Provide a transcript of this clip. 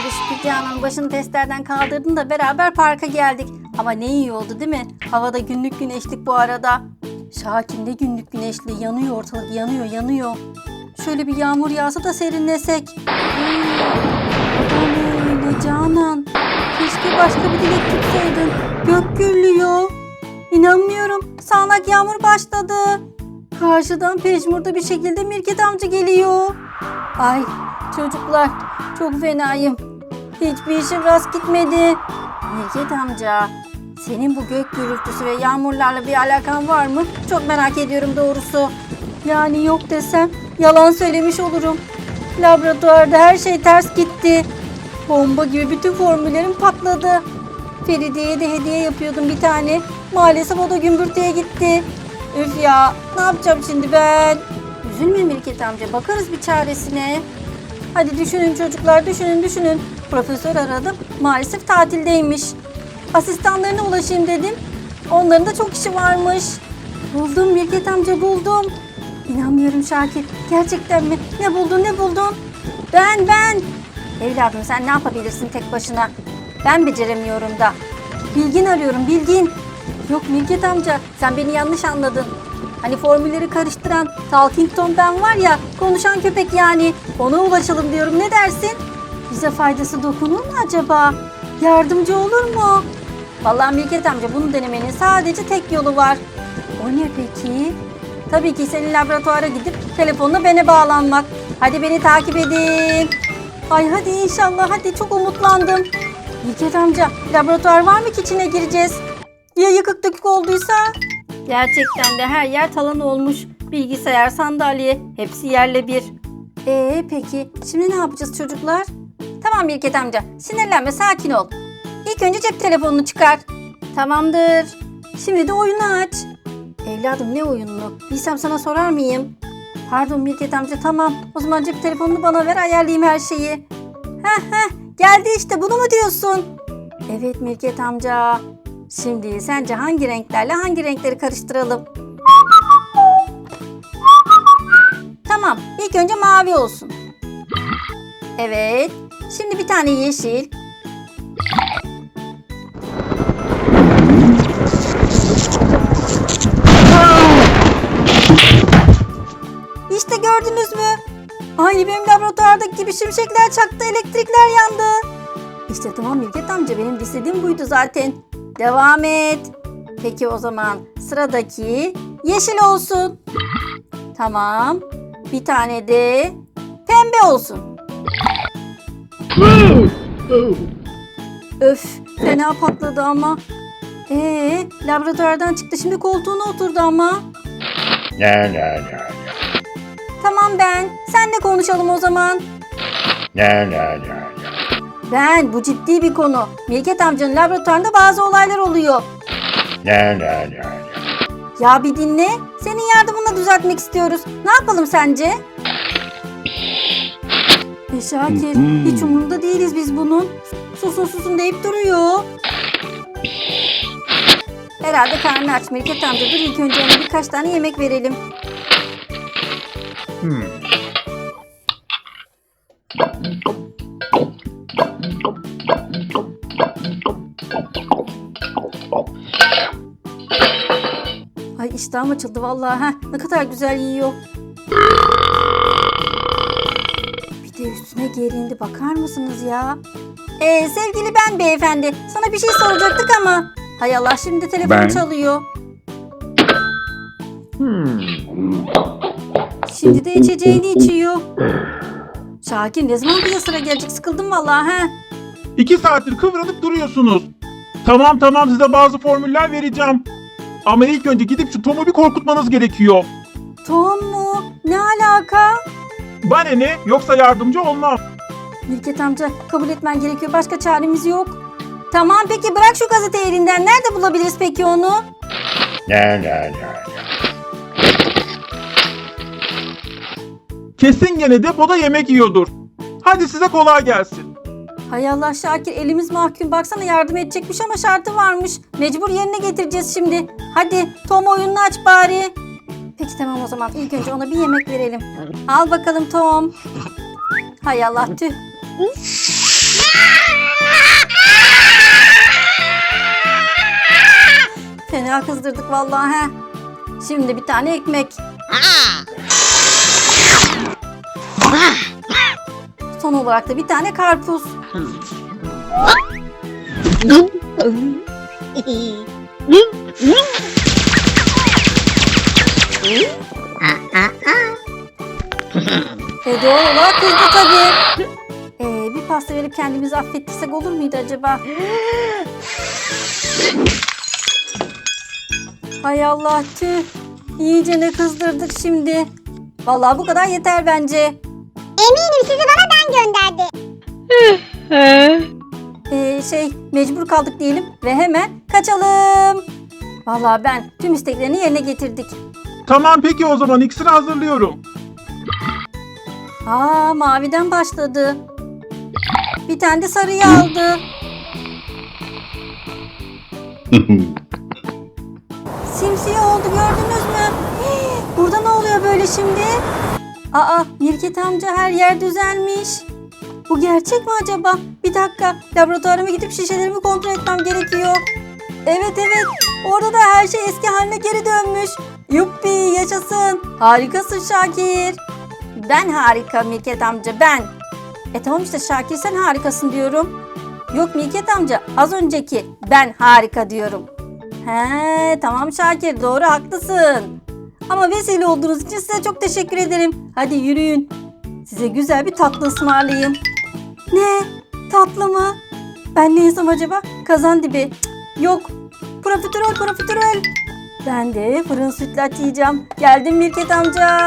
Şükür Canan başını testlerden kaldırdın da beraber parka geldik. Ama ne iyi oldu değil mi? Havada günlük güneşlik bu arada. Şakir ne günlük güneşli yanıyor ortalık yanıyor yanıyor. Şöyle bir yağmur yağsa da serinlesek. Aman öyle Canan. Keşke başka bir dilek tutsaydın. Gök gürlüyor. İnanmıyorum. Sağanak yağmur başladı. Karşıdan pejmurda bir şekilde Mirket amca geliyor. Ay çocuklar çok fenayım. Hiçbir işim rast gitmedi. Mirket amca senin bu gök gürültüsü ve yağmurlarla bir alakan var mı? Çok merak ediyorum doğrusu. Yani yok desem yalan söylemiş olurum. Laboratuvarda her şey ters gitti. Bomba gibi bütün formüllerim patladı. Feride'ye de hediye yapıyordum bir tane. Maalesef o da gümbürtüye gitti. Üf ya ne yapacağım şimdi ben? Üzülme Mirket amca bakarız bir çaresine. Hadi düşünün çocuklar düşünün düşünün. Profesör aradım maalesef tatildeymiş. Asistanlarına ulaşayım dedim. Onların da çok işi varmış. Buldum Mirket amca buldum. İnanmıyorum Şakir. Gerçekten mi? Ne buldun ne buldun? Ben ben. Evladım sen ne yapabilirsin tek başına? Ben beceremiyorum da. Bilgin arıyorum bilgin. Yok Mirket amca sen beni yanlış anladın. Hani formülleri karıştıran Talking Tom ben var ya konuşan köpek yani. Ona ulaşalım diyorum ne dersin? Bize faydası dokunur mu acaba? Yardımcı olur mu? Vallahi Mirket amca bunu denemenin sadece tek yolu var. O ne peki? Tabii ki senin laboratuvara gidip telefonla bana bağlanmak. Hadi beni takip edin. Ay hadi inşallah hadi çok umutlandım. Mirket amca laboratuvar var mı ki içine gireceğiz? Ya yıkık dökük olduysa? Gerçekten de her yer talan olmuş. Bilgisayar, sandalye hepsi yerle bir. Ee peki şimdi ne yapacağız çocuklar? Tamam Mirket amca sinirlenme sakin ol. İlk önce cep telefonunu çıkar. Tamamdır. Şimdi de oyunu aç. Evladım ne oyununu? Bilsem sana sorar mıyım? Pardon Mirket amca tamam. O zaman cep telefonunu bana ver ayarlayayım her şeyi. Heh heh geldi işte bunu mu diyorsun? Evet Mirket amca. Şimdi sence hangi renklerle hangi renkleri karıştıralım? Tamam ilk önce mavi olsun. Evet. Şimdi bir tane yeşil. İşte gördünüz mü? Aynı benim laboratuvardaki gibi şimşekler çaktı, elektrikler yandı. İşte tamam Milket amca benim istediğim buydu zaten. Devam et. Peki o zaman sıradaki yeşil olsun. Tamam. Bir tane de pembe olsun. Öf fena patladı ama. Ee, laboratuvardan çıktı şimdi koltuğuna oturdu ama. Tamam ben. Senle konuşalım o zaman. la la la Ben bu ciddi bir konu. Milket amcanın laboratuvarında bazı olaylar oluyor. la la la Ya bir dinle. Senin yardımınla düzeltmek istiyoruz. Ne yapalım sence? E Şakir, hiç umurunda değiliz biz bunun. Susun susun deyip duruyor. Herhalde karnı aç Mirket amca. Dur ilk önce ona birkaç tane yemek verelim. Ay iştahım açıldı vallahi. ha. Ne kadar güzel yiyor. Bir de üstüne gerindi bakar mısınız ya? Ee, sevgili ben beyefendi. Sana bir şey soracaktık ama. Hay Allah şimdi telefon Ben? çalıyor. Şimdi de içeceğini içiyor. Şakir ne zaman bir sıra gelecek sıkıldım vallahi ha. İki saattir kıvranıp duruyorsunuz. Tamam tamam size bazı formüller vereceğim. Ama ilk önce gidip şu Tom'u bir korkutmanız gerekiyor. Tom mu? Ne alaka? Bana ne? Yoksa yardımcı olmam. Mirket amca kabul etmen gerekiyor. Başka çaremiz yok. Tamam peki bırak şu gazeteyi elinden. Nerede bulabiliriz peki onu? la la la Kesin gene depoda yemek yiyordur. Hadi size kolay gelsin. Hay Allah Şakir elimiz mahkum. Baksana yardım edecekmiş ama şartı varmış. Mecbur yerine getireceğiz şimdi. Hadi Tom oyununu aç bari. Peki tamam o zaman ilk önce ona bir yemek verelim. Al bakalım Tom. Hay Allah tüh. Fena kızdırdık vallahi he. Şimdi bir tane ekmek. Son olarak da bir tane karpuz. E doğal olarak kızdı tabii. Ee, bir pasta verip kendimizi affettirsek olur muydu acaba? Hay Allah tüh. İyice ne kızdırdık şimdi. Vallahi bu kadar yeter bence. Eminim sizi bana ben gönderdi. Ee, şey mecbur kaldık diyelim ve hemen kaçalım. Vallahi ben tüm isteklerini yerine getirdik. Tamam peki o zaman iksiri hazırlıyorum. Aa maviden başladı. Bir tane de sarıyı aldı. Simsiyah oldu gördünüz mü? Hii, Burada ne oluyor böyle şimdi? Aa Mirket amca her yer düzelmiş. Bu gerçek mi acaba? Bir dakika laboratuvarıma gidip şişelerimi kontrol etmem gerekiyor. Evet evet orada da her şey eski haline geri dönmüş. Yuppi yaşasın. Harikasın Şakir. Ben harika Mirket amca ben. E tamam işte Şakir sen harikasın diyorum. Yok Mirket amca az önceki ben harika diyorum. He tamam Şakir doğru haklısın. Ama vesile olduğunuz için size çok teşekkür ederim. Hadi yürüyün. Size güzel bir tatlı ısmarlayayım. Ne? Tatlı mı? Ben ne yesem acaba? Kazan dibi. Cık, Yok. Profiterol profiterol. Ben de fırın sütlaç yiyeceğim. Geldim Mirket amca.